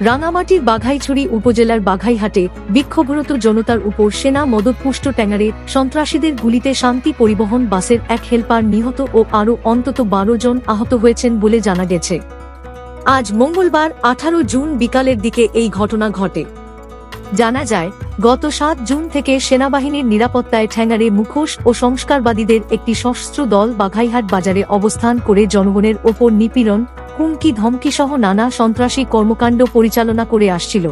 রাঙামাটির বাঘাইছড়ি উপজেলার বাঘাইহাটে বিক্ষোভরত জনতার উপর সেনা মদতপুষ্ট ট্যাঙ্গারে সন্ত্রাসীদের গুলিতে শান্তি পরিবহন বাসের এক হেলপার নিহত ও আরও অন্তত বারো জন আহত হয়েছেন বলে জানা গেছে। আজ মঙ্গলবার, আঠারো জুন বিকালের দিকে এই ঘটনা ঘটে। জানা যায়, গত সাত জুন থেকে সেনাবাহিনীর নিরাপত্তায় ঠ্যাঙ্গারে মুখোশ ও সংস্কারবাদীদের একটি সশস্ত্র দল বাঘাইহাট বাজারে অবস্থান করে জনগণের ওপর নিপীড়ন হুমকি ধমকিসহ নানা সন্ত্রাসী কর্মকাণ্ড পরিচালনা করে আসছিল।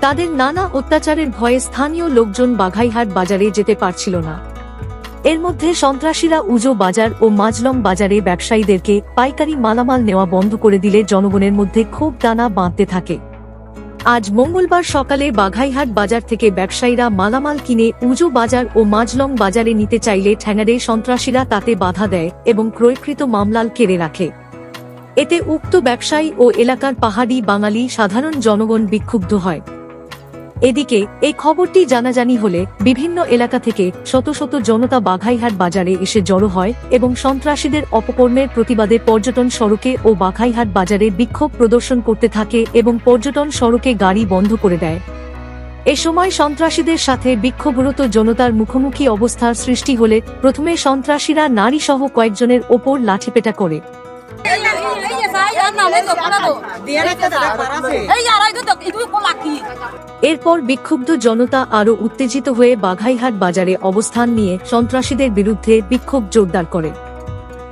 তাদের নানা অত্যাচারের ভয়ে স্থানীয় লোকজন বাঘাইহাট বাজারে যেতে পারছিল না। এর মধ্যে সন্ত্রাসীরা উজো বাজার ও মাজলম বাজারে ব্যবসায়ীদেরকে পাইকারি মালামাল নেওয়া বন্ধ করে দিলে জনগণের মধ্যে ক্ষোভ দানা বাঁধতে থাকে। আজ মঙ্গলবার সকালে বাঘাইহাট বাজার থেকে ব্যবসায়ীরা মালামাল কিনে উজো বাজার ও মাজলং বাজারে নিতে চাইলে ঠ্যাঙ্গারে সন্ত্রাসীরা তাতে বাধা দেয় এবং ক্রয়কৃত মামলাল কেড়ে রাখে। এতে উক্ত ব্যবসায়ী ও এলাকার পাহাড়ি বাঙালি সাধারণ জনগণ বিক্ষুব্ধ হয়। এদিকে, এই খবরটি জানাজানি হলে বিভিন্ন এলাকা থেকে শত শত জনতা বাঘাইহাট বাজারে এসে জড়ো হয় এবং সন্ত্রাসীদের অপকর্মের প্রতিবাদে পর্যটন সড়কে ও বাঘাইহাট বাজারে বিক্ষোভ প্রদর্শন করতে থাকে এবং পর্যটন সড়কে গাড়ি বন্ধ করে দেয়। এ সময় সন্ত্রাসীদের সাথে বিক্ষোভরত জনতার মুখোমুখি অবস্থার সৃষ্টি হলে প্রথমে সন্ত্রাসীরা নারী সহ কয়েকজনের ওপর লাঠিপেটা করে। এরপর বিক্ষুব্ধ জনতা আরও উত্তেজিত হয়ে বাঘাইহাট বাজারে অবস্থান নিয়ে সন্ত্রাসীদের বিরুদ্ধে বিক্ষোভ জোরদার করে।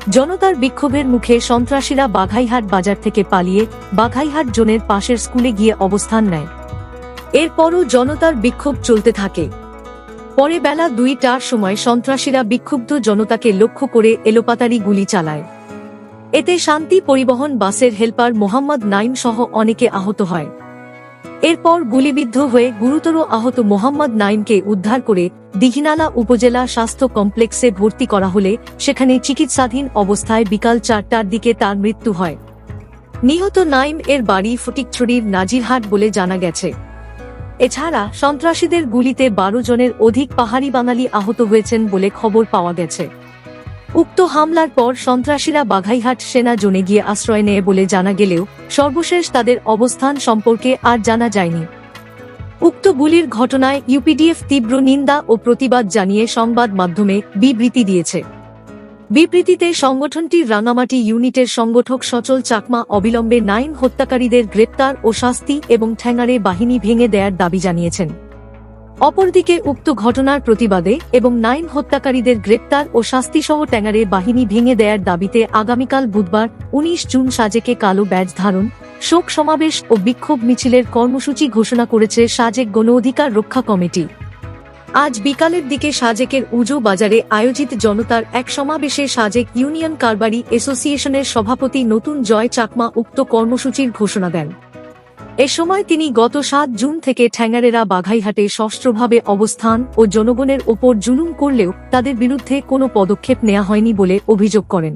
জনতার বিক্ষোভের মুখে সন্ত্রাসীরা বাঘাইহাট বাজার থেকে পালিয়ে বাঘাইহাট জোনের পাশের স্কুলে গিয়ে অবস্থান নেয়। এরপরও জনতার বিক্ষোভ চলতে থাকে। পরে বেলা দুইটার সময় সন্ত্রাসীরা বিক্ষুব্ধ জনতাকে লক্ষ্য করে এলোপাতারি গুলি চালায়। এতে শান্তি পরিবহন বাসের হেলপার মোহাম্মদ নাইম সহ অনেকে আহত হয়। এরপর গুলিবিদ্ধ হয়ে গুরুতর আহত মোহাম্মদ নাইমকে উদ্ধার করে দিঘিনালা উপজেলা স্বাস্থ্য কমপ্লেক্সে ভর্তি করা হলে সেখানে চিকিৎসাধীন অবস্থায় বিকাল চারটার দিকে তার মৃত্যু হয়। নিহত নাইম এর বাড়ি ফটিকছড়ির নাজিরহাট বলে জানা গেছে। এছাড়া সন্ত্রাসীদের গুলিতে বারো জনের অধিক পাহাড়ি বাঙালি আহত হয়েছেন বলে খবর পাওয়া গেছে। উক্ত হামলার পর সন্ত্রাসীরা বাঘাইহাট সেনা জোনে গিয়ে আশ্রয় নেয় বলে জানা গেলেও সর্বশেষ তাদের অবস্থান সম্পর্কে আর জানা যায়নি। উক্ত গুলির ঘটনায় ইউপিডিএফ তীব্র নিন্দা ও প্রতিবাদ জানিয়ে সংবাদ মাধ্যমে বিবৃতি দিয়েছে। বিবৃতিতে সংগঠনটির রাঙামাটি ইউনিটের সংগঠক সচল চাকমা অবিলম্বে নাইন হত্যাকারীদের গ্রেপ্তার ও শাস্তি এবং ঠ্যাঙ্গারে বাহিনী ভেঙে দেয়ার দাবি জানিয়েছেন। অপরদিকে উক্ত ঘটনার প্রতিবাদে এবং নাইন হত্যাকারীদের গ্রেপ্তার ও শাস্তিসহ ট্যাঙ্গারে বাহিনী ভেঙে দেয়ার দাবিতে আগামীকাল বুধবার উনিশ জুন সাজেকে কালো ব্যাজ ধারণ, শোক সমাবেশ ও বিক্ষোভ মিছিলের কর্মসূচি ঘোষণা করেছে সাজেক গণ অধিকার রক্ষা কমিটি। আজ বিকালের দিকে সাজেকের উজো বাজারে আয়োজিত জনতার এক সমাবেশে সাজেক ইউনিয়ন কারবারি অ্যাসোসিয়েশনের সভাপতি নতুন জয় চাকমা উক্ত কর্মসূচির ঘোষণা দেন। এ সময় তিনি গত সাত জুন থেকে ঠ্যাঙ্গারেরা বাঘাইহাটে ষষ্ঠভাবে অবস্থান ও জনগণের ওপর জুলুম করলেও তাদের বিরুদ্ধে কোনো পদক্ষেপ নেওয়া হয়নি বলে অভিযোগ করেন।